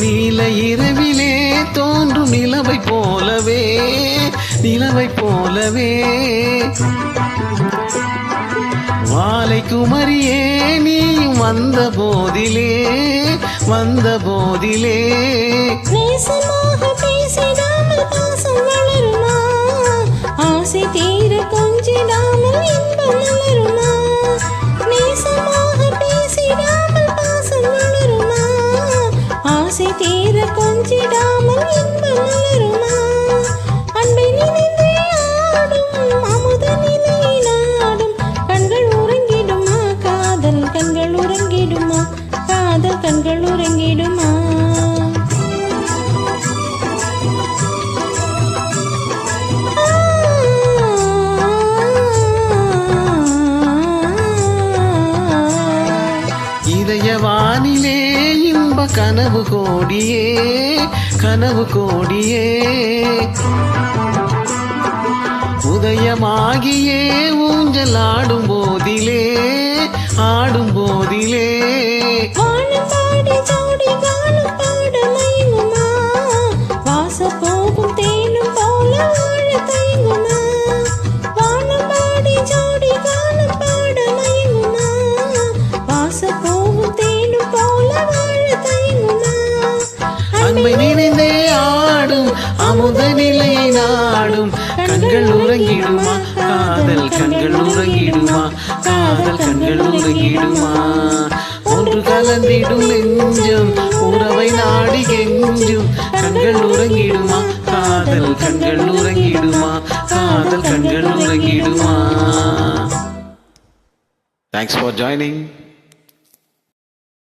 நீல இரவிலே தோன்றும் நிலவை போலவே நிலவை போலவே. மாலை குமரியே நீயும் வந்த போதிலே வந்த போதிலே. நேசமாக பேசிடாமல் பாசம் வளருமா ஆசை கொஞ்சிடாமல் இன்பம் மலருமா? அன்பை நினைந்தே ஆடும் அமுத நிலை நாடும் கண்கள் உறங்கிடுமா? காதல் கண்கள் உறங்கிடுமா? காதல் கண்கள் உறங்கிடுமா? இதய வானிலே இன்ப கனவு கோடியே கனவு கோடியே. உதயமாகியே ஊஞ்சல் ஆடும் போதிலே அன்பை நினைந்தே ஆடும் அமுத நிலையை நாடும். கண்கள் உறங்கிடுமா? காதல் கண்கள் உறங்கிடுமா? காதல் கண்கள் உறங்கிடுமா? ஒன்று கலந்திடும் நெஞ்சம் உறவை நாடி கெஞ்சும். கண்கள் உறங்கிடுமா? காதல் கண்கள் உறங்கிடுமா? காதல் கண்கள் உறங்கிடுமா? Thanks for joining